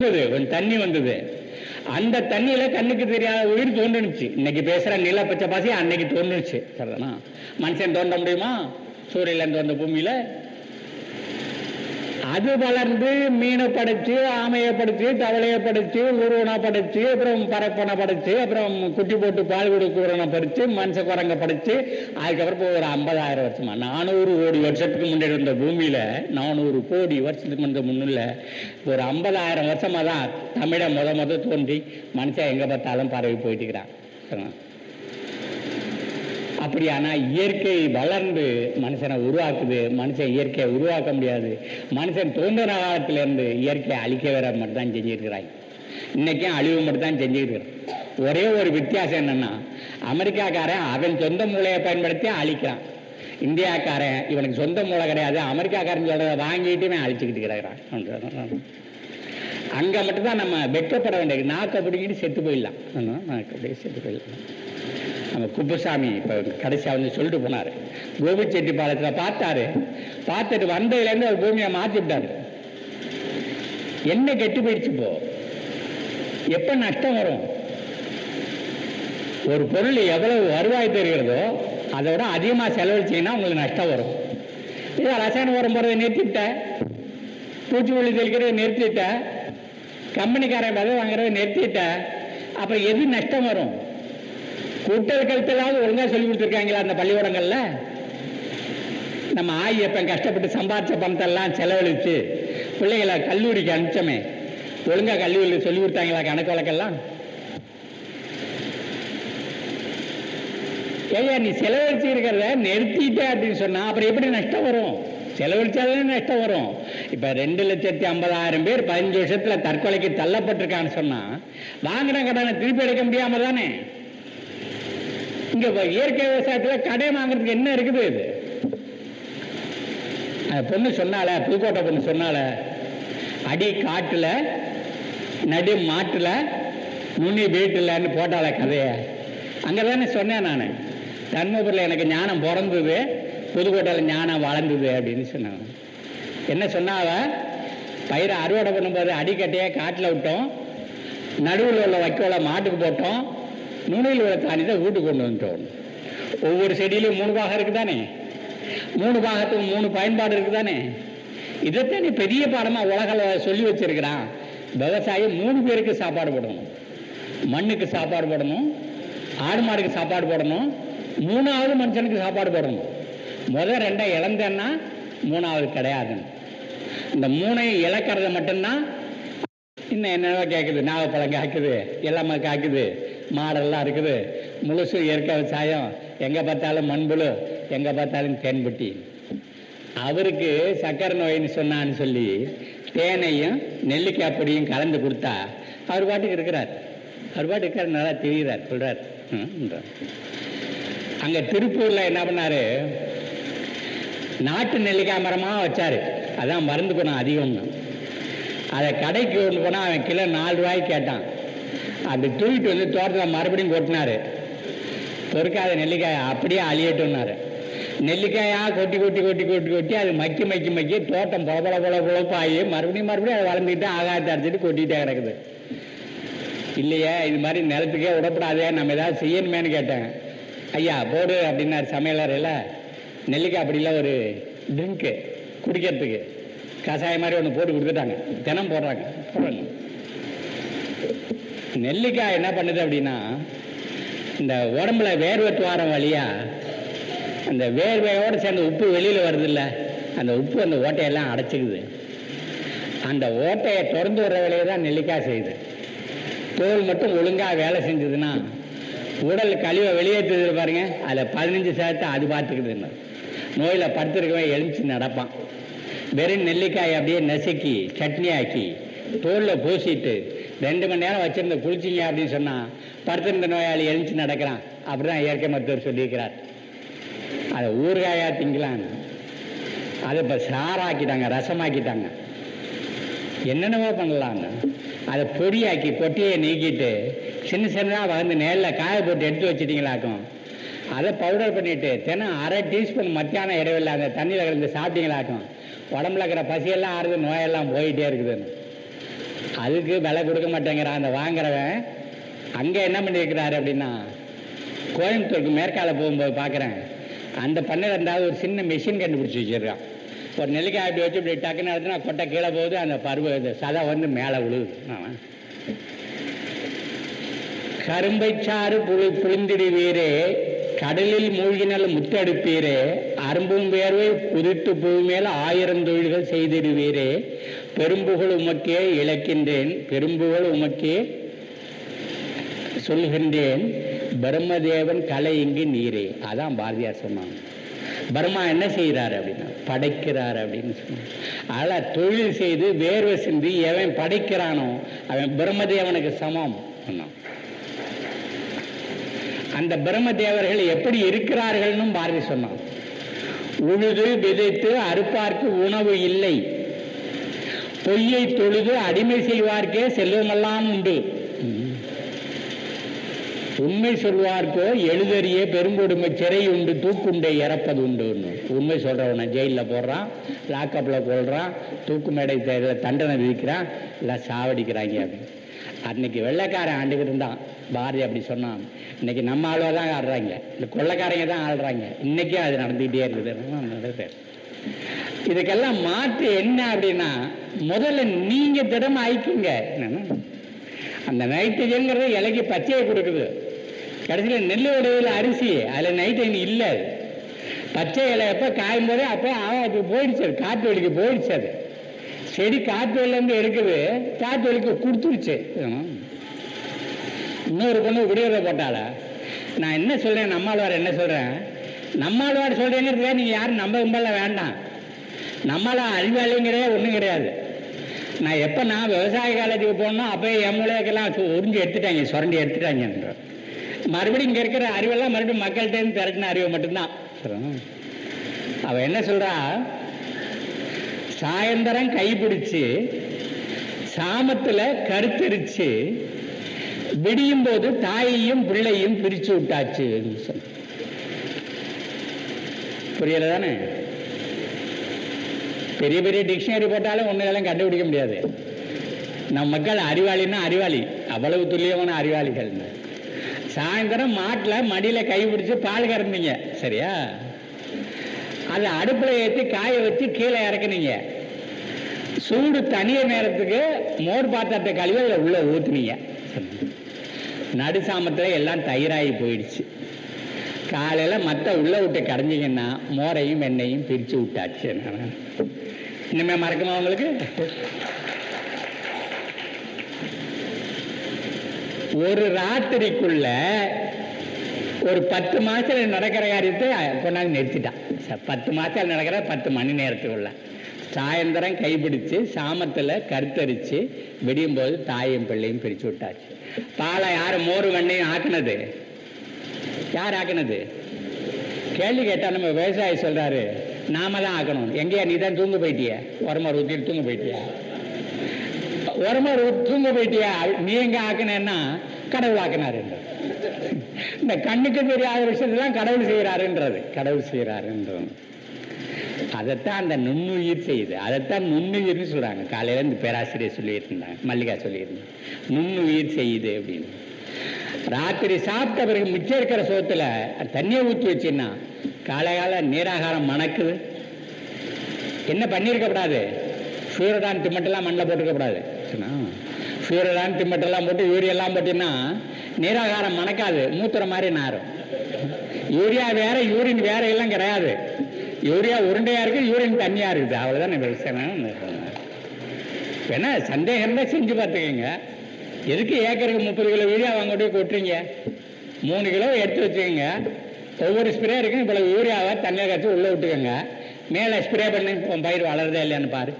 வந்தது, கொஞ்சம் தண்ணி வந்தது. அந்த தண்ணியில கண்ணுக்கு தெரியாத உயிர் தோன்றுனுச்சு. இன்னைக்கு பேசுற நில பச்சை பாசி அன்னைக்கு தோன்றுச்சு சரிதானா? மனுஷன் தோன்ற முடியுமா? சூரியன்ல தோண்ட பூமியில அது வளர்ந்து மீனை படைச்சு ஆமையை படைச்சு தவளையை படைச்சு உருவனை படைச்சு அப்புறம் பறப்பனை படைச்சு அப்புறம் குட்டி போட்டு பால் கொடுக்குறவனை பறிச்சு மனுஷ குரங்க படைச்சு அதுக்கப்புறம் இப்போ ஒரு ஐம்பதாயிரம் வருஷமா. நானூறு கோடி வருஷத்துக்கு முன்னாடி இருந்த பூமியில நானூறு கோடி வருஷத்துக்கு முன்ன முன்னில் ஒரு ஐம்பதாயிரம் வருஷமா தான் தமிழை முத முத தோன்றி மனுஷன் எங்க பார்த்தாலும் பரவி போயிட்டு இருக்கிறான். அப்படியானா இயற்கை வளர்ந்து மனுஷனை உருவாக்குது மனுஷன் இயற்கையை உருவாக்க முடியாது. மனுஷன் தோன்றின காலத்திலேருந்து இயற்கையை அழிக்க வேற மட்டும் தான் செஞ்சுருக்கிறாங்க இன்னைக்கும் அழிவு மட்டும் தான் செஞ்சுருக்கிறான் ஒரே ஒரு வித்தியாசம் என்னன்னா அமெரிக்காக்காரன் அவன் சொந்த மூளையை பயன்படுத்தி அழிக்கிறான். இந்தியாக்காரன் இவனுக்கு சொந்த மூளை கிடையாது. அமெரிக்காக்காரன் சொல்கிறத வாங்கிட்டுமே அழிச்சிக்கிட்டு அழிச்சுக்கிட்டு கிடக்கிறான் அங்கே மட்டும்தான் நம்ம வெட்கப்பட வேண்டியது. நாக்கை பிடிக்கிட்டு செத்து போயிடலாம். ஆமா, செத்து போயிடலாம். நம்ம குப்புசாமி இப்போ கடைசியாக வந்து சொல்லிட்டு போனார். கோபிச்செட்டிப்பாளையத்தில் பார்த்தாரு. பார்த்துட்டு வந்ததுலேருந்து அவர் பூமியை மாற்றி விட்டாரு என்ன கெட்டு போயிடுச்சு இப்போ? எப்போ நஷ்டம் வரும்? ஒரு பொருள் எவ்வளவு வருவாய் தருகிறதோ அதை விட அதிகமாக செலவழிச்சீங்கன்னா உங்களுக்கு நஷ்டம் வரும். இதை ரசாயன உரம் போகிறத நிறுத்திவிட்ட பூச்சிக்கொல்லி தெளிக்கிறத நிறுத்திட்ட. கம்பெனிக்காரன் விதை வாங்குறத நிறுத்திவிட்டேன் அப்புறம் எது நஷ்டம் வரும்? கூட்டல் கழுத்தெல்லாம் ஒழுங்காக சொல்லி கொடுத்துருக்காங்களா அந்த பள்ளிக்கூடங்களில்? நம்ம ஆயப்பன் கஷ்டப்பட்டு சம்பாதிச்ச பணத்தெல்லாம் செலவழிச்சு பிள்ளைகளை கல்லூரிக்கு அனுப்பிச்சோமே. ஒழுங்கா கல்லூரியில் சொல்லி கொடுத்தாங்களா கணக்கு வழக்கெல்லாம்? ஏய்யா நீ செலவழிச்சு இருக்கிறத நிறுத்திட்ட அப்படின்னு சொன்னால் அப்புறம் எப்படி நஷ்டம் வரும்? செலவழிச்சாலே நஷ்டம் வரும். இப்போ ரெண்டு லட்சத்தி ஐம்பதாயிரம் பேர் பதினஞ்சு வருஷத்தில் தற்கொலைக்கு தள்ளப்பட்டிருக்கான்னு சொன்னால் வாங்கின கடனை திருப்பி எடுக்க முடியாமல் தானே இங்க இயற்கை விவசாயத்தில் கடை வாங்குறதுக்கு என்ன இருக்குது இது? பொண்ணு சொன்னால புதுக்கோட்டை பொண்ணு சொன்னால அடி காட்டுல நடு மாட்டுல நுனி வீட்டுலன்னு போட்டால கதைய. அங்கதானே சொன்னேன் நான். தர்மபுரியில் எனக்கு ஞானம் பிறந்தது புதுக்கோட்டையில் ஞானம் வளர்ந்தது அப்படின்னு சொன்னாங்க. என்ன சொன்னாவ பயிரை அறுவடை பண்ணும்போது அடிக்கட்டையே காட்டில் விட்டோம் நடுவில் உள்ள வைக்கோலை மாட்டுக்கு போட்டோம் நுனியில் உள்ள தாண்டி தான் வீட்டுக்கு கொண்டு வந்துட்டோம். ஒவ்வொரு செடியிலையும் மூணு பாகம் இருக்குதானே? மூணு பாகத்துக்கு மூணு பயன்பாடு இருக்குதானே? இதைத்தான் நீ பெரிய பாடமா உலகில் சொல்லி வச்சிருக்கிறான். விவசாயம் மூணு பேருக்கு சாப்பாடு போடணும். மண்ணுக்கு சாப்பாடு போடணும். ஆடு மாடுக்கு சாப்பாடு போடணும். மூணாவது மனுஷனுக்கு சாப்பாடு போடணும். முதல் ரெண்டை இழந்தேன்னா மூணாவது கிடையாதுன்னு இந்த மூணையும் இழக்கிறத மட்டும்தான் இன்னும் என்னென்ன கேட்குது நாகப்பழம் காய்க்குது எல்லாமே காய்க்குது மாடெல்லாம் இருக்குது. முழுசு இயற்கை விவசாயம் எங்கே பார்த்தாலும் மண்புழு எங்கே பார்த்தாலும் தேன்பட்டி. அவருக்கு சக்கரை நோயின்னு சொன்னான்னு சொல்லி தேனையும் நெல்லிக்காய் பொடியும் கலந்து கொடுத்தா அவர் பாட்டுக்கு இருக்கிறார். அவர் பாட்டுக்கு இருக்கிறார் நல்லா தெரிகிறார் சொல்கிறார் அங்கே திருப்பூரில் என்ன பண்ணார்? நாட்டு நெல்லிக்காய் மரமாக வச்சார். அதான் மருந்து குணம் அதிகம் அதை கடைக்கு கொண்டு போனால் அவன் கிலோ நாலு ரூபாய்க்கு கேட்டான். அந்த தூக்கிட்டு வந்து தோட்டத்தில் மறுபடியும் கொட்டினாரு. பொறுக்காத நெல்லிக்காயை அப்படியே அழியட்டும்னாரு. நெல்லிக்காயா கொட்டி கொட்டி கொட்டி கொட்டி கொட்டி அது மக்கி மக்கி மக்கி தோட்டம் பொல பொல பொல மறுபடியும் மறுபடியும் அதை வளர்ந்துக்கிட்டு ஆகாயத்தை அடிச்சுட்டு கொட்டிகிட்டே கிடக்குது. இல்லையே இது மாதிரி நிலத்துக்கே விடப்படாதே நம்ம ஏதாவது செய்யணுமேன்னு கேட்டேன். ஐயா போடு அப்படின்னாரு சமையலறையில். நெல்லிக்காய் அப்படிலாம் ஒரு ட்ரிங்க்கு குடிக்கிறதுக்கு. கஷாயம் மாதிரி ஒன்று போட்டு கொடுத்துட்டாங்க. தினம் போடுறாங்க. போடுறாங்க. நெல்லிக்காய் என்ன பண்ணுது அப்படின்னா இந்த உடம்புல வேர்வை துவாரம் வழியா அந்த வேர்வையோடு சேர்ந்த உப்பு வெளியில் வருது அந்த உப்பு அந்த ஓட்டையெல்லாம் அடைச்சிக்குது. அந்த ஓட்டையை திறந்து விடுற வேலையை தான் நெல்லிக்காய் செய்யுது. தோல் மட்டும் ஒழுங்காக வேலை செஞ்சதுன்னா உடல் கழிவை வெளியேற்றுது பாருங்க அதில் பதினஞ்சு சேர்த்து அது பார்த்துக்குதுன்னு. நோயில் படுத்துருக்கவன் எழுந்துச்சு நடப்பான். வெறும் நெல்லிக்காயை அப்படியே நசுக்கி சட்னி ஆக்கி தோலில் பூசிட்டு ரெண்டு மணி நேரம் வச்சிருந்த குளிச்சிங்க அப்படின்னு சொன்னால் படுத்திருந்த நோயாளி எழுந்துச்சு நடக்கிறான். அப்படிதான் இயற்கை மருத்துவர் சொல்லியிருக்கிறார். அதை ஊறுகாயா திங்கலான்னு. அதை இப்போ சாராக்கிட்டாங்க ரசமாக்கிட்டாங்க. என்னென்னவோ பண்ணலான்னு. அதை பொடியாக்கி கொட்டியை நீக்கிட்டு சின்ன சின்னதாக வந்து நேரில் காய போட்டு எடுத்து வச்சிட்டிங்களாக்கும். அதை பவுடர் பண்ணிட்டு தினம் அரை டீஸ்பூன் மத்தியானம் இடைவெளியில் அந்த தண்ணியில் கலந்து சாப்பிட்டீங்களாக்கும். உடம்புல இருக்கிற பசியெல்லாம் ஆறுது நோயெல்லாம் போயிட்டே இருக்குதுன்னு. அதுக்கு விலை கொடுக்க மாட்டேங்கிறான். அந்த வாங்குறவன் அங்கே என்ன பண்ணியிருக்கிறாரு அப்படின்னா கோயம்புத்தூருக்கு மேற்கால போகும்போது பார்க்குறேன் அந்த பண்ணையில் இருந்தால் ஒரு சின்ன மிஷின் கண்டுபிடிச்சி வச்சிருக்கான். ஒரு நெல்லிக்காய் அப்படி வச்சு இப்படி டக்குன்னு எடுத்துனா கொட்டை கீழே போகுது அந்த பருவ இந்த சதை வந்து மேலே விழுது அவன் கரும்பை சாறு புளி புளிந்திடுவீரே கடலில் மூழ்கினால் முத்தெடுப்பீரே. அரும்பும் வேர்வை புதிட்டு பூ மேல் ஆயிரம் தொழில்கள் செய்திடுவீரே. பெரும்புகழ் உமக்கே இழக்கின்றேன். பெரும்புகழ் உமக்கே சொல்கின்றேன். பிரம்மதேவன் கலை இங்கு நீரே. அதான் பாரதியார் சொன்னாங்க. பிரம்மா என்ன செய்கிறார் அப்படின்னா படைக்கிறார் அப்படின்னு சொன்னாங்க. அதில் தொழில் செய்து வேர்வை சிந்தி எவன் படைக்கிறானோ அவன் பிரம்மதேவனுக்கு சமம். சொன்னான் அந்த பிரம்மதேவர்கள் எப்படி இருக்கிறார்கள்னும் பாரதி சொன்னான். உழுது விதைத்து அறுப்பார்க்கு உணவு இல்லை. பொய்யை தொழுது அடிமை செய்வார்க்கே செல்வமெல்லாம் உண்டு. உண்மை சொல்வார்க்கோ எழுதறிய பெருங்கொடுமை சிறை உண்டு தூக்குண்டை இறப்பது உண்டுன்னு. உண்மை சொல்றவனை ஜெயிலில் போடுறான் லாக்கப்பில் கொள்றான் தூக்கு மேடை தண்டனை விதிக்கிறான் இல்லை சாவடிக்கிறாங்க அப்படின்னு. அன்னைக்கு வெள்ளைக்காரன் ஆண்டுகிட்டு இருந்தான். பாரதி அப்படி சொன்னான். இன்னைக்கு நம்ம ஆளுவா தான் ஆடுறாங்க. இந்த கொள்ளைக்காரங்க தான் ஆடுறாங்க. இன்னைக்கும் அது நடந்துகிட்டே இருக்குது. இதுக்கெல்லாம் மாற்று என்ன அப்படின்னா முதல்ல நீங்க திடமா ஆயிக்குங்க அந்த நைட்ரஜன்கிறது இலைக்கு பச்சையை கொடுக்குது. கடைசியில் நெல் உடையில் அரிசி அதில் நைட்ரஜன் இல்லை அது. பச்சை இலை எப்போ காயும் போதே அப்போ அது போயிடுச்சு அது. காற்று வலிக்கு போயிடுச்சு அது. செடி காற்று வெளிலேருந்து எடுக்குது. காற்று வலிக்கு கொடுத்துருச்சு. இன்னொரு பொண்ணு விடுதலை போட்டாளா. நான் என்ன சொல்றேன்? நம்மாழ்வார் என்ன சொல்றேன் நம்மாழ்வார் சொல்றேங்கிறதுக்காக நீங்க யாரும் நம்ப கும்பல வேண்டாம். நம்மளா அறிவாளிங்கிறதே ஒன்றும் கிடையாது. நான் எப்போ நான் விவசாய காலேஜுக்கு போனோம் அப்போ என் மூலையக்கெல்லாம் உறிஞ்சி எடுத்துட்டாங்க சுரண்டி எடுத்துட்டாங்க மறுபடியும் இங்கே இருக்கிற அறிவெல்லாம் மறுபடியும் மக்கள்கிட்ட திரட்டின அறிவு மட்டும்தான். அவள் அவ என்ன சொல்றா? சாயந்தரம் கைப்பிடிச்சு சாமத்தில் கருத்தரிச்சு விடியும் போது தாயையும் பிள்ளையும் பிரிச்சு விட்டாச்சு புரியல தானே பெரிய பெரிய டிக்ஷனரி போட்டாலும் ஒன்றுகளும் கண்டுபிடிக்க முடியாது. நம் மக்கள் அறிவாளின்னா அறிவாளி. அவ்வளவு துல்லியமான அறிவாளிகள் சாயந்தரம் மாட்டில் மடியில் கை பிடிச்சி பால் கறந்தீங்க. சரியா? அதை அடுப்பில் ஏற்றி காய வச்சு கீழே இறக்குனீங்க. சூடு தனிய நேரத்துக்கு மோர் பாத்திரத்தை கழுவி அதில் உள்ளே ஊற்றுனீங்க நடு சாமத்தில் எல்லாம் தயிராகி போயிடுச்சு. காலையில் மற்ற உள்ள விட்டு கரைஞ்சிங்கன்னா மோரையும் எண்ணெயும் பிரித்து விட்டாச்சு இனிமே மறக்குமா உங்களுக்கு? ஒரு ராத்திரிக்குள்ள ஒரு பத்து மாசத்துல நடக்கிற காரியத்தை கொண்டாந்து நிறுத்திட்டான். பத்து மாசத்துல நடக்கிற பத்து மணி நேரத்துக்குள்ள. சாயந்தரம் கைப்பிடிச்சு சாமத்தில் கருத்தரிச்சு விடியும் போது தாயும் பிள்ளையும் பிரிச்சு விட்டாச்சு. பாலை யார் மோர் வெண்ணையும் ஆக்குனது? யார் ஆக்குனது? கேள்வி கேட்டா நம்ம விவசாயி சொல்றாரு நாம தான் ஆக்கணும். எங்கேயா நீ தான் தூங்க போயிட்டிய? உரமர் ஊத்திட்டு தூங்க போயிட்டிய? உரமர் தூங்க போயிட்டியா? நீ எங்க ஆக்கினேன்னா கடவுள் ஆக்கினாரு இந்த கண்ணுக்கு தெரியாத விஷயத்தெல்லாம் கடவுள் செய்கிறாருன்றது கடவுள் செய்கிறாருன்றது அதைத்தான் அந்த நுண்ணுயிர் செய்யுது. அதைத்தான் நுண்ணுயிர்னு சொல்கிறாங்க காலையில் இந்த பேராசிரியர் சொல்லிட்டு இருந்தாங்க மல்லிகா சொல்லியிருந்தாங்க. நுண்ணுயிர் செய்யுது அப்படின்னு. ராத்திரி சாப்பிட்ட பிறகு மிச்சம் இருக்கிற சோத்தில் தண்ணியை ஊற்றி வச்சுன்னா காலையால நீராகாரம் மணக்குது. என்ன பண்ணியிருக்கப்படாது சூரடான் திம்மட்டெல்லாம் மண்ணில் போட்டுக்கப்படாது சூரடான் திம்மட்டெல்லாம் போட்டு யூரியெல்லாம் போட்டீங்கன்னா நீராகாரம் மணக்காது. மூத்துற மாதிரி நாரும் யூரியா வேற யூரின் வேற எல்லாம் கிடையாது. யூரியா உருண்டையா இருக்கு யூரின் தண்ணியா இருக்குது. அவ்வளவுதான் விவசாயம் வேணா சந்தேகம் தான் செஞ்சு பார்த்துக்கோங்க. எதுக்கு ஏக்கருக்கு முப்பது கிலோ யூரியா வாங்கிட்டு கொட்டுறீங்க? மூணு கிலோ எடுத்து வச்சுக்கோங்க. ஒவ்வொரு ஸ்ப்ரே இருக்கும் இவ்வளவு யூரியாவை தண்ணியை கழிச்சு உள்ளே விட்டுக்கோங்க. மேலே ஸ்ப்ரே பண்ணி பயிர் வளருதா இல்லையான்னு பாரு.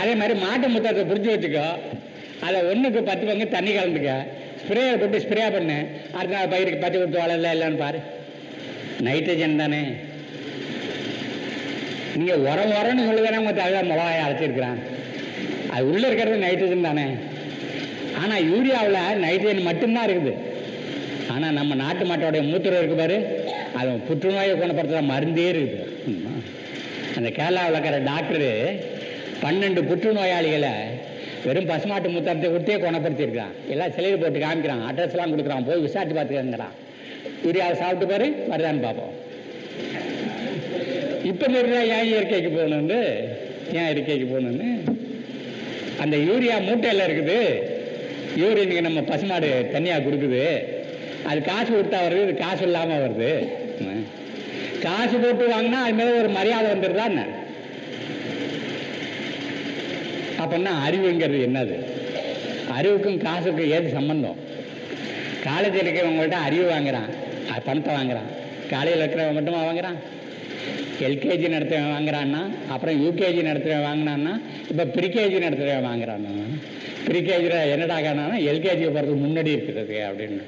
அதே மாதிரி மாட்டு முத்தத்தை பிடிச்சி வச்சுக்கோ. அதை ஒன்றுக்கு பத்து பங்கு தண்ணி கலந்துக்க. ஸ்ப்ரேயை போட்டு ஸ்ப்ரே பண்ணு. அடுத்த நாள் பயிருக்கு பத்து கொடுத்து வளருதா இல்லையான்னு பாரு. நைட்ரஜன் தானே. நீங்கள் உரம் உரம்னு சொல்லுதானே மற்ற அழகாக மிளகாயை அரைச்சிருக்கிறான் அது உள்ளே இருக்கிறது நைட்ரஜன் தானே. ஆனால் யூரியாவில் நைட்ரஜன் மட்டும்தான் இருக்குது. ஆனால் நம்ம நாட்டு மாட்டோடைய மூத்திரம் இருக்கு பாரு அது புற்றுநோயை குணப்படுத்துகிற மருந்தே இருக்குது. அந்த கேரளாவில் இருக்கிற டாக்டரு பன்னெண்டு புற்றுநோயாளிகளை வெறும் பசுமாட்டு மூத்தரத்தை கொடுத்தே குணப்படுத்தியிருக்கான் எல்லாம் சிலையில் போட்டு காமிக்கிறான் அட்ரஸ்லாம் கொடுக்குறான் போய் விசாரிச்சு பார்த்துக்கங்கிறான் யூரியாவை சாப்பிட்டு பாரு வருதான்னு பார்ப்போம். இப்போ சொல்கிறா ஏன் இயற்கைக்கு போகணுன்னு ஏன் இயற்கைக்கு போகணுன்னு அந்த யூரியா மூட்டையில் இருக்குது. யூரியனுக்கு நம்ம பசுமாடு தனியாக கொடுக்குது. அது காசு கொடுத்தா வருது இது காசு இல்லாமல் வருது. காசு போட்டு வாங்கினா அது மேலே ஒரு மரியாதை வந்துடுதா என்ன? அப்படின்னா அறிவுங்கிறது என்னது? அறிவுக்கும் காசுக்கும் ஏது சம்பந்தம்? காலேஜில் இருக்கிறவங்கள்ட்ட அறிவு வாங்குறான் பணத்தை வாங்குறான். காலையில் இருக்கிறவங்க மட்டுமா வாங்குறான்? எல்கேஜி நடத்துறவன் வாங்குறான்னா அப்புறம் யூகேஜி நடத்துறவன் வாங்கினான்னா இப்போ ப்ரிகேஜி நடத்துகிறேன் வாங்குறான்னா ப்ரிகேஜியில் என்னடா காரணம்னா எல்கேஜி போகிறதுக்கு முன்னாடி இருக்கிறது அப்படின்னு.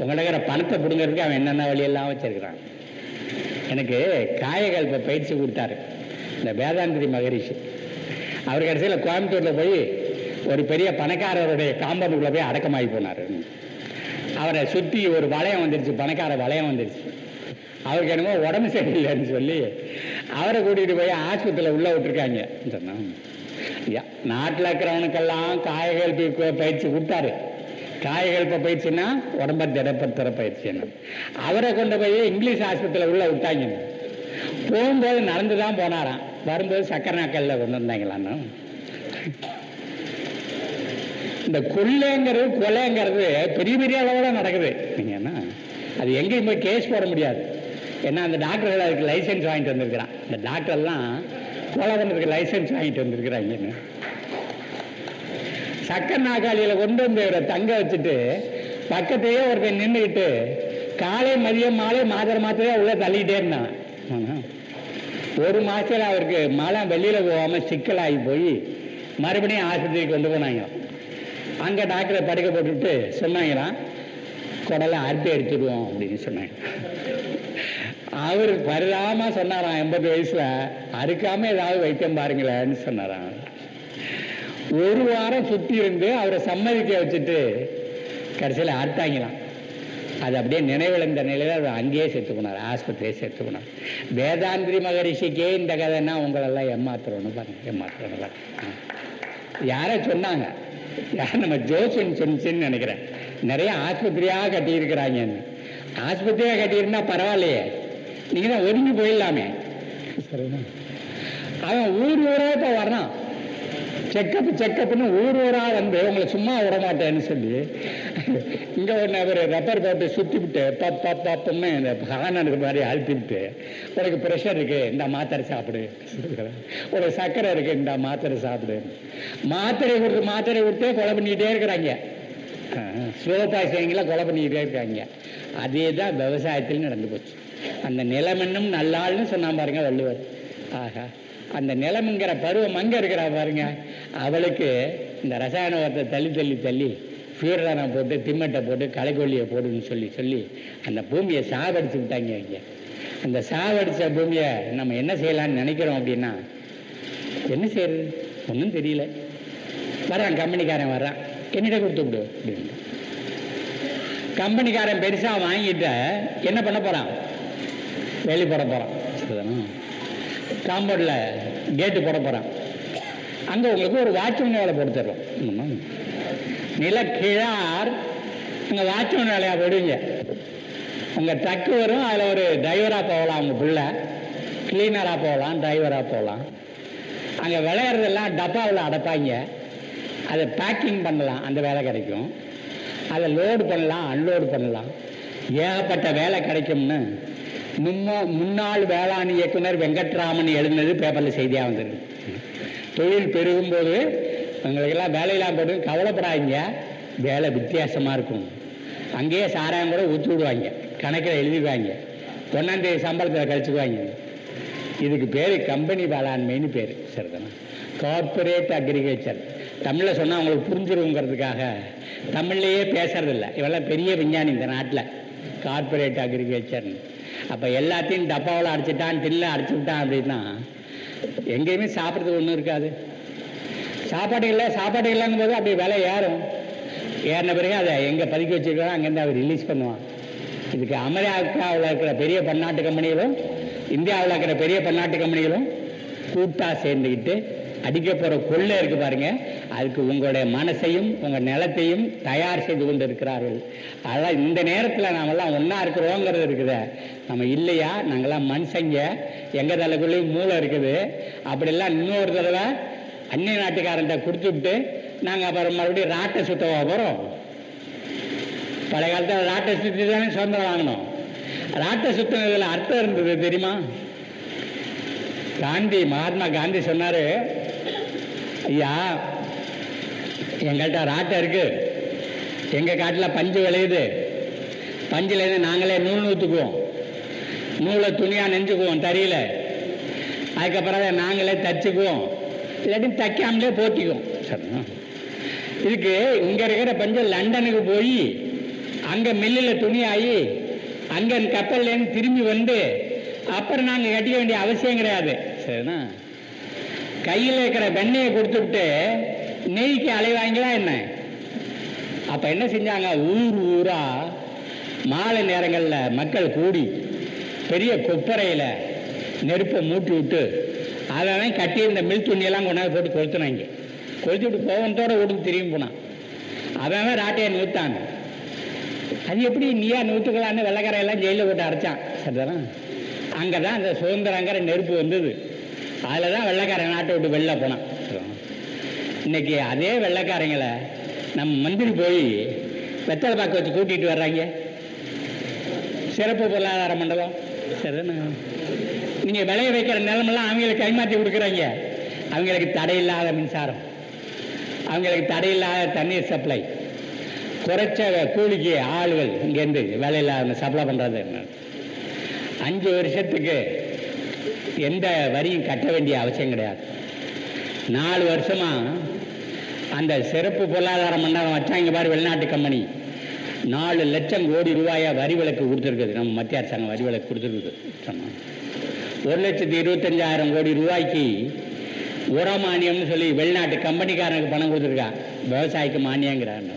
உங்கள்கிட்ட இருக்கிற பணத்தை பிடுங்கிறதுக்கு அவன் என்னென்ன வழியெல்லாம் வச்சிருக்கிறான். எனக்கு காயகல்ப பயிற்சி கொடுத்தாரு இந்த வேதாந்திரி மகரிஷி. அவர் கடைசியில் கோயம்புத்தூரில் போய் ஒரு பெரிய பணக்காரருடைய காம்பவுண்டுக்குள்ளே போய் அடக்கமாகி போனார். அவரை சுற்றி ஒரு வளையம் வந்துருச்சு பணக்கார வளையம் வந்துருச்சு. அவருக்கு என்னமோ உடம்பு சரியில்லைன்னு சொல்லி அவரை கூட்டிகிட்டு போய் ஆஸ்பத்திரியில் உள்ளே விட்டுருக்காங்க. நாட்டில் இருக்கிறவனுக்கெல்லாம் காயகல்பி பயிற்சி கொடுத்தாரு. காயகல்ப பயிற்சின்னா உடம்ப திடப்படுத்துகிற பயிற்சி என்ன? அவரை கொண்டு போய் இங்கிலீஷ் ஆஸ்பத்திரியில் உள்ளே விட்டாங்க. போகும்போது நடந்து தான் போனாராம். வரும்போது சக்கரை நாக்கல்ல கொண்டு வந்தாங்களான்னு இந்த கொள்ளைங்கிறது கொலைங்கிறது பெரிய பெரிய அளவில் நடக்குது. நீங்கள் என்ன? அது எங்கேயும் போய் கேஸ் போட முடியாது. ஏன்னா அந்த டாக்டர்கள் அதுக்கு லைசென்ஸ் வாங்கிட்டு வந்திருக்கிறான். இந்த டாக்டர்லாம் கொலை லைசன்ஸ் லைசென்ஸ் வாங்கிட்டு வந்திருக்கிறாங்கன்னு சக்கர் நாக்காளியில் கொண்டு வந்து இவரை தங்க வச்சுட்டு பக்கத்தையே ஒருத்தன் நின்றுக்கிட்டு காலை மதியம் மாலை மாத்திரை மாத்திரையா உள்ள தள்ளிக்கிட்டே இருந்தான். ஒரு மாசத்துல அவருக்கு மழை வெளியில போகாம சிக்கலாகி போய் மறுபடியும் ஆஸ்பத்திரிக்கு கொண்டு போனாங்க. அங்கே டாக்டரை படுக்க போட்டுவிட்டு சொன்னாங்களாம் குடலை அறுத்து எடுத்துடுவோம் அப்படின்னு சொன்னாங்க. அவர் பரிதாம சொன்னாராம் எண்பது வயசுல. அறுக்காம ஏதாவது வைத்தியம் பாருங்களேன்னு சொன்னாராம். ஒரு வாரம் சுத்தி இருந்து அவரை சம்மதிக்க வச்சுட்டு கடைசியில் அறுத்தாங்களாம் அது அப்படியே நினைவிழந்த நிலையில் அவர் அங்கேயே சேர்த்து போனார் ஆஸ்பத்திரியே சேர்த்து போனார். வேதாந்திரி மகரிஷிக்கே இந்த கதைன்னா உங்களெல்லாம் ஏமாத்துறோன்னு பாருங்க ஏமாத்துறோன்னு பாருங்க. ஆ. யாரோ சொன்னாங்க. யார் நம்ம ஜோசன் சொன்னிச்சுன்னு நினைக்கிறேன். நிறைய ஆஸ்பத்திரியாக கட்டியிருக்கிறாங்கன்னு. ஆஸ்பத்திரியாக கட்டியிருந்தா பரவாயில்லையே. நீங்கள் தான் ஒதுங்கி போயிடலாமே அவன் ஊர் ஊரா இப்போ வர்றான். செக்கப் செக்கப்னு ஊர் ஊரா வந்து உங்களை சும்மா விட மாட்டேன்னு சொல்லி இங்கே ஒன்று அவர் ரப்பர் போட்டு சுற்றி விட்டு பப் பப் பப்புன்னு இந்த ஹானனுக்கு மாதிரி அழுத்தி விட்டு உனக்கு ப்ரெஷர் இருக்கு இந்த மாத்திரை சாப்பிடு. உனக்கு சர்க்கரை இருக்கு இந்த மாத்திரை சாப்பிடு. மாத்திரை கொடுத்து மாத்திரை கொடுத்தே கொலை பண்ணிக்கிட்டே இருக்கிறாங்க. சிவபாசியங்களை கொலை பண்ணிக்கிட்டே இருக்காங்க. அதே தான் விவசாயத்தில் நடந்து போச்சு. அந்த நிலமென்னும் நல்லாள்னு சொன்னா பாருங்க வள்ளுவர். ஆஹா அந்த நிலமுங்கிற பருவம் அங்கே இருக்கிறா பாருங்க. அவளுக்கு இந்த ரசாயன உரத்தை தள்ளி தள்ளி தள்ளி ஃபீரனை போட்டு திம்மட்டை போட்டு களைக்கொல்லியை போடுன்னு சொல்லி சொல்லி அந்த பூமியை சாவடிச்சு விட்டாங்க இங்க. அந்த சாவடிச்ச பூமியை நம்ம என்ன செய்யலாம்னு நினைக்கிறோம் அப்படின்னா என்ன செய்யறது? ஒன்றும் தெரியல. வரான் கம்பெனிக்காரன் வர்றான். என்னிட கொடுத்து விடு அப்படின்னு கம்பெனிக்காரன் பெருசா வாங்கிட்ட என்ன பண்ண போறான்? வேலி போட சரிதானா காம்பவுண்டில் கேட்டு போட போறான் அங்க உங்களுக்கு ஒரு வாட்ச்மேன் வேலை போட்டு தர்றோம். நிலக்கிழார் அங்க வாட்ச்மேன் வேலையா போடுவீங்க. உங்க ட்ரக்கு வரும் அதுல ஒரு டிரைவரா போகலாம் உங்க பிள்ளை. கிளீனரா போகலாம் டிரைவரா போகலாம். அங்க விளையாடுறதெல்லாம் டப்பாவில் அடைப்பாங்க. அதை பேக்கிங் பண்ணலாம் அந்த வேலை கிடைக்கும். அதை லோடு பண்ணலாம் அன்லோடு பண்ணலாம். ஏகப்பட்ட வேலை கிடைக்கும்னு முன்னோ முன்னாள் வேளாண் இயக்குனர் வெங்கட்ராமன் எழுதினது பேப்பரில் செய்தியாக வந்திருக்கு தொழில் பெருகும்போது எங்களுக்கெல்லாம் வேலையெல்லாம் போட்டு கவலைப்படாதீங்க. வேலை வித்தியாசமாக இருக்கும். அங்கேயே சாராயம் கூட ஊற்றி விடுவாங்க. கணக்கில் எழுதிடுவாங்க. ஒன்றாந்தேதி சம்பளத்தில் கழிச்சுக்குவாங்க. இதுக்கு பேர் கம்பெனி வேளாண்மைன்னு பேர். சரிதானே? கார்ப்பரேட் அக்ரிகல்ச்சர் தமிழில் சொன்னால் அவங்களுக்கு புரிஞ்சிருங்கிறதுக்காக தமிழ்லேயே பேசுறதில்ல. இவெல்லாம் பெரிய விஞ்ஞானி இந்த நாட்டில். கார்ப்பரேட் அக்ரிகல்ச்சர்னு அப்போ எல்லாத்தையும் டப்பாவில் அடைச்சிட்டான் தில்ல அடிச்சு விட்டான் அப்படின்னா எங்கேயுமே சாப்பிட்றதுக்கு ஒன்றும் இருக்காது. சாப்பாடு இல்லை சாப்பாடு இல்லைங்கும் போது அப்படி விலை ஏறும். ஏறின பிறகு அதை எங்கே பதுக்கி வச்சிருக்கிறோம் அங்கேருந்து அவர் ரிலீஸ் பண்ணுவான் இதுக்கு அமெரிக்காவில் இருக்கிற பெரிய பன்னாட்டு கம்பெனிகளும் இந்தியாவில் இருக்கிற பெரிய பன்னாட்டு கம்பெனிகளும் கூட்டாக சேர்ந்துக்கிட்டு அடிக்க போகிற கொள்ளை இருக்கு பாருங்க. அதுக்கு உங்களுடைய மனசையும் உங்கள் நிலத்தையும் தயார் செய்து கொண்டு இருக்கிறார்கள் அதெல்லாம் இந்த நேரத்தில் நாமெல்லாம் ஒன்றா இருக்கிறோங்கிறது இருக்குது. நம்ம இல்லையா? நாங்கள்லாம் மனுஷங்க எங்கள் தலைக்குள்ளேயும் மூளை இருக்குது. அப்படிலாம் இன்னொரு தடவை அந்நிய நாட்டுக்காரன்ட்ட கொடுத்துட்டு நாங்கள் அப்புறம் மறுபடியும் ராட்டை சுத்தவா போகிறோம் பழைய காலத்தில் ராட்டை சுற்றி தானே சுதந்திரம் வாங்கினோம். ராட்டை சுத்தினதில் அர்த்தம் இருந்தது தெரியுமா? காந்தி மகாத்மா காந்தி சொன்னார் ஐயா எங்கள்கிட்ட ராட்டை இருக்கு. எங்கள் காட்டில் பஞ்சு விளையுது. பஞ்சுலேருந்து நாங்களே நூல் நூற்றுக்குவோம் நூலை துணியாக நெஞ்சுக்குவோம் தறியில். அதுக்கப்புறம் அதை நாங்களே தச்சுக்குவோம். இல்லாட்டி தைக்காமலே போட்டிக்குவோம் சரிண்ணா இதுக்கு இங்கே இருக்கிற பஞ்சம் லண்டனுக்கு போய் அங்கே மில்லில் துணியாகி அங்கே கப்பல்லேருந்து திரும்பி வந்து அப்புறம் நாங்கள் கட்டிக்க வேண்டிய அவசியம் கிடையாது. சரிண்ணா கையில் இருக்கிற வெண்ணையை கொடுத்துட்டு நெய்க்கு அலைவாங்களா என்ன? அப்போ என்ன செஞ்சாங்க? ஊர் ஊரா மாலை நேரங்களில் மக்கள் கூடி பெரிய கொப்பரையில் நெருப்பை மூட்டி விட்டு அதெல்லாம் கட்டி இந்த மில் துணியெல்லாம் கொண்டாந்து போட்டு கொளுத்துனாங்க. கொளுத்தி விட்டு கோவத்தோட வீட்டுக்கு திரும்பி போனான். அவன் ராட்டையை நிறுத்தாங்க அது எப்படி நீயா நூற்றுக்கலான்னு வெள்ளக்காரையெல்லாம் ஜெயிலில் போட்டு அரைச்சான் சரிதானா? அங்கே தான் அந்த சுதந்திரங்கிற நெருப்பு வந்தது. அதில் தான் வெள்ளைக்காரன் நாட்டை விட்டு வெளில போனான். இன்னைக்கு அதே வெள்ளைக்காரங்களை நம்ம மந்திரி போய் வெத்தலை பாக்கு வச்சு கூட்டிகிட்டு வர்றாங்க. சிறப்பு பொருளாதார மண்டலம் சரிண்ணா. நீங்கள் விளைய வைக்கிற நிலமெல்லாம் அவங்களுக்கு கைமாற்றி கொடுக்குறாங்க. அவங்களுக்கு தடையில்லாத மின்சாரம். அவங்களுக்கு தடையில்லாத தண்ணீர் சப்ளை. குறைச்ச கூலிக்கு ஆளுகள் இங்கேருந்து வேலையில்லாத சப்ளை பண்ணுறது அஞ்சு வருஷத்துக்கு எந்த வரியும் கட்ட வேண்டிய அவசியம் கிடையாது. நாலு வருஷமா அந்த சிறப்பு பொருளாதார மண்டலம் வச்சாங்க பாரு வெளிநாட்டு கம்பெனி. நாலு லட்சம் கோடி ரூபாயா வரி விலக்கு கொடுத்துருக்குது. நம்ம மத்திய அரசாங்கம் வரி விலக்கு கொடுத்துருக்குது. ஒரு லட்சத்தி இருபத்தஞ்சாயிரம் கோடி ரூபாய்க்கு உர மானியம்னு சொல்லி வெளிநாட்டு கம்பெனிக்காரனுக்கு பணம் கொடுத்துருக்கான் விவசாயிக்கு மானியங்கிறாங்க.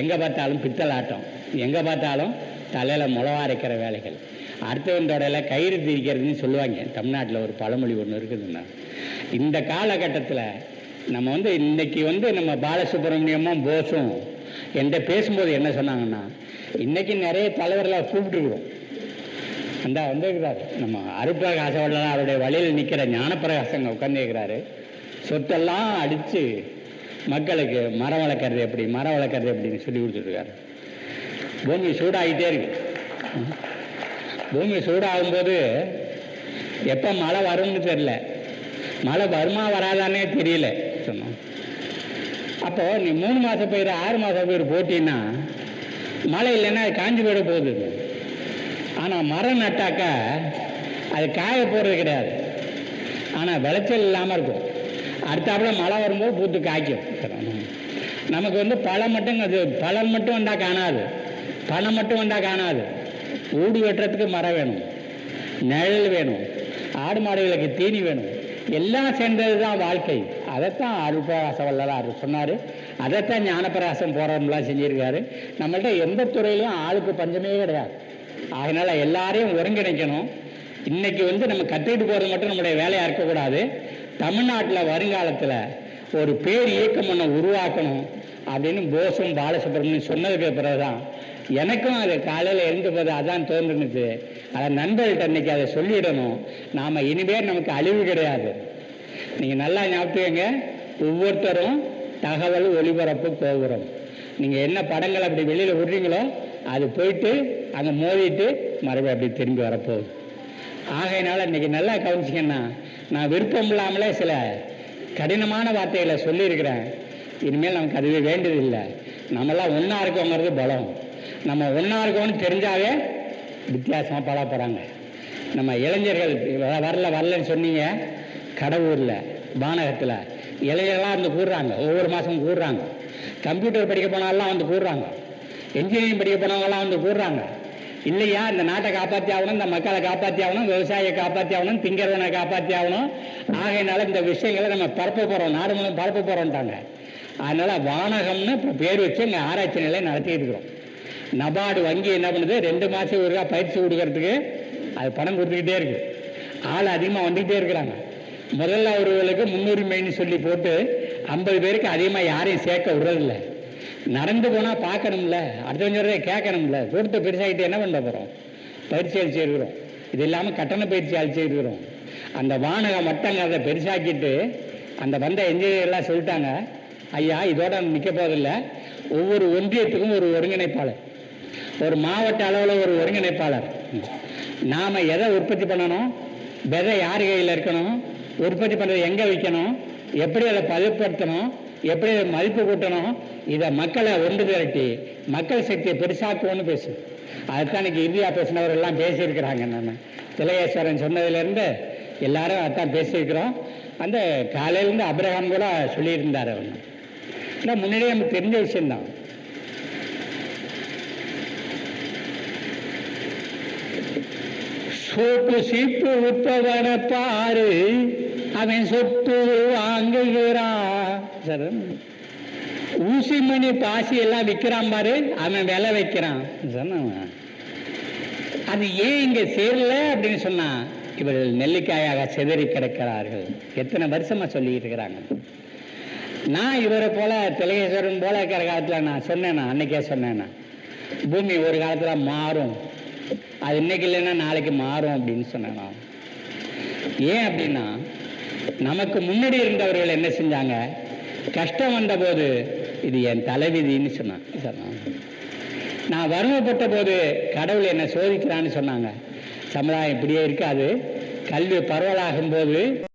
எங்கே பார்த்தாலும் பித்தலாட்டம். எங்கே பார்த்தாலும் தலையில் முளவா அரைக்கிற வேலைகள். அடுத்தவன் தொடையில் கயிறு திரிக்கிறதுன்னு சொல்லுவாங்க. தமிழ்நாட்டில் ஒரு பழமொழி ஒன்று இருக்குதுன்னா. இந்த காலகட்டத்தில் நம்ம வந்து இன்னைக்கு வந்து நம்ம பாலசுப்ரமணியமும் போஸும் என்கிட்ட பேசும்போது என்ன சொன்னாங்கன்னா இன்னைக்கு நிறைய தலைவர்களை கூப்பிட்டுருக்குறோம். அந்த வந்துருக்கிறார். நம்ம அருப்பிரகாசவள்ளலாம் அவருடைய வழியில் நிற்கிற ஞானப்பிரகாசங்க உட்காந்துருக்கிறாரு சொத்தெல்லாம் அடித்து மக்களுக்கு மரம் வளர்க்குறது எப்படி மரம் வளர்க்குறது எப்படின்னு சொல்லி கொடுத்துட்ருக்காரு பூமி சூடாகிட்டே இருக்கு. பூமி சூடாகும்போது எப்போ மழை வரும்னு தெரியல. மழை வருமா வராதானே தெரியல சொன்னோம் அப்போ நீ மூணு மாதம் பயிர் ஆறு மாதம் பயிர் போட்டின்னா மழை இல்லைன்னா அது காஞ்சி போயிட போகுது. ஆனால் மரம் நட்டாக்கா அது காய போடுறது கிடையாது. ஆனால் விளைச்சல் இல்லாமல் இருக்கும். அடுத்தாப்புல மழை வரும்போது பூத்து காய்க்கும் நமக்கு வந்து பழம் மட்டும் அது பழம் மட்டும் வந்தால் காணாது. பணம் மட்டும் வந்தால் காணாது. ஊடு வெட்டுறதுக்கு மரம் வேணும். நிழல் வேணும். ஆடு மாடுகளுக்கு தீனி வேணும். எல்லாம் சேர்ந்தது தான் வாழ்க்கை. அதைத்தான் அருள்பிரகாச வல்லலார் சொன்னார். அதைத்தான் ஞானப்பிரகாசம் போராட்டம்லாம் செஞ்சுருக்காரு. நம்மள்ட்ட எந்த துறையிலும் ஆளுக்கு பஞ்சமே கிடையாது. அதனால் எல்லாரையும் ஒருங்கிணைக்கணும். இன்றைக்கி வந்து நம்ம கற்றுக்கிட்டு போகிறது மட்டும் நம்முடைய வேலையாக இருக்கக்கூடாது. தமிழ்நாட்டில் வருங்காலத்தில் ஒரு பேர் இயக்கம் ஒன்று உருவாக்கணும் அப்படின்னு போஸும் பாலசுப்ரமணியம் சொன்னதுக்கு பிறகு தான் எனக்கும் அது காலையில் இருந்தபோது அதான் தோன்றுனுச்சு அதை நண்பர்கள்ட்ட இன்னைக்கு அதை சொல்லிடணும். நாம் இனிமேல் நமக்கு அழிவு கிடையாது. நீங்கள் நல்லா ஞாபகங்க ஒவ்வொருத்தரும் தகவல் ஒளிபரப்பு கோபுரம். நீங்கள் என்ன படங்கள் அப்படி வெளியில் விடுறீங்களோ அது போயிட்டு அங்கே மோதிட்டு மறுபடியும் அப்படி திரும்பி வரப்போகுது. ஆகையினால இன்னைக்கு நல்லா கவனிச்சிங்கன்னா நான் விருப்பம் இல்லாமலே சில கடினமான வார்த்தைகளை சொல்லியிருக்கிறேன். இனிமேல் நமக்கு அதுவே வேண்டியதில்லை. நம்மளாம் ஒன்றா இருக்கோங்கிறது பலம். நம்ம ஒன்றா இருக்கோம்னு தெரிஞ்சாவே வித்தியாசமாக பாட போகிறாங்க நம்ம இளைஞர்கள் வரல வரலன்னு சொன்னீங்க. கடவுரில் பானகத்தில் இளைஞர்களாக வந்து கூடுறாங்க ஒவ்வொரு மாதமும் கூடுறாங்க கம்ப்யூட்டர் படிக்க போனாலாம் வந்து கூடுறாங்க இன்ஜினியரிங் படிக்க போனவங்களாம் வந்து கூடுறாங்க இல்லையா? இந்த நாட்டை காப்பாற்றி ஆகணும் இந்த மக்களை காப்பாற்றி ஆகணும் விவசாயியை காப்பாற்றி ஆகணும் திங்கிறவனை காப்பாற்றி ஆகணும். ஆகையினால இந்த விஷயங்களை நம்ம பரப்ப போகிறோம் நாடு முழுவதும் பரப்ப போகிறோம்ட்டாங்க அதனால் வானகம்னு இப்போ பேர் வச்சு இங்கே ஆராய்ச்சி நிலையை நடத்திட்டு இருக்கிறோம். நபார்டு வங்கி என்ன பண்ணுது? ரெண்டு மாதம் ஒருக்கா பயிற்சி கொடுக்கறதுக்கு அது பணம் கொடுத்துக்கிட்டே இருக்கு. ஆள் அதிகமாக வந்துக்கிட்டே இருக்கிறாங்க. முதல்ல அவர்களுக்கு முன்னுரிமைன்னு சொல்லி போட்டு ஐம்பது பேருக்கு அதிகமாக யாரையும் சேர்க்க விடுறதில்ல. நடந்து போனால் பார்க்கணும்ல. அடுத்தவங்க சொல்கிறத கேட்கணும்ல. கூட்டத்தை பெருசாகிட்டு என்ன பண்ண போகிறோம் பயிற்சி அழிச்சிருக்கிறோம் இது இல்லாமல் கட்டண பயிற்சி அழிச்சிருக்கிறோம் அந்த வானக அதை பெருசாக்கிட்டு அந்த வந்த என்ஜினியர்லாம் சொல்லிட்டாங்க ஐயா இதோட நிற்க போதில்லை ஒவ்வொரு ஒன்றியத்துக்கும் ஒரு ஒருங்கிணைப்பாளர். ஒரு மாவட்ட அளவில் ஒரு ஒருங்கிணைப்பாளர். நாம் எதை உற்பத்தி பண்ணணும்? விதை யார் கையில் இருக்கணும்? உற்பத்தி பண்ணுறது எங்கே விற்கணும் எப்படி அதை பதிவுபடுத்தணும் எப்படி அதை மதிப்பு கூட்டணும்? இதை மக்களை ஒன்று திரட்டி மக்கள் சக்தியை பெருசாக்குவோன்னு பேசு. அதுதான் இன்னைக்கு இந்தியா பேசினவரெல்லாம் பேசியிருக்கிறாங்க நான் திலகேஸ்வரன் சொன்னதுலேருந்து எல்லாரும் அதான் பேசியிருக்கிறோம். அந்த காலையிலேருந்து அப்ரஹாம் கூட சொல்லியிருந்தார் அவங்க ஆனால் முன்னாடியே நமக்கு தெரிஞ்ச விஷயம்தான். சோப்பு சீப்பு விற்பவன பாரு. அவன் சொத்து வாங்குகிறான். ஊசி மணி பாசி எல்லாம் விற்கிறான் பாரு. அவன் விலை வைக்கிறான். சொன்னவன் அது ஏன் இங்க சேரல அப்படின்னு சொன்னான் இவர்கள் நெல்லிக்காயாக சிதறி கிடக்கிறார்கள். எத்தனை வருஷமா சொல்லிட்டு இருக்கிறாங்க. நான் இவரை போல திலகேஸ்வரன் போல இருக்கிற காலத்தில் நான் சொன்னேன்னா அன்னைக்கே சொன்னேன்னா பூமி ஒரு காலத்தில் மாறும். அது இன்னைக்கு இல்லைன்னா நாளைக்கு மாறும் அப்படின்னு சொன்னேன் நான். ஏன் அப்படின்னா நமக்கு முன்னாடி இருந்தவர்கள் என்ன செஞ்சாங்க? கஷ்டம் வந்தபோது இது என் தலைவிதின்னு சொன்னான் சொன்னான் நான் வறுமைப்பட்ட போது கடவுள் என்னை சோதிக்கிறான்னு சொன்னாங்க. சமுதாயம் இப்படியே இருக்காது. கல்வி பரவலாகும் போது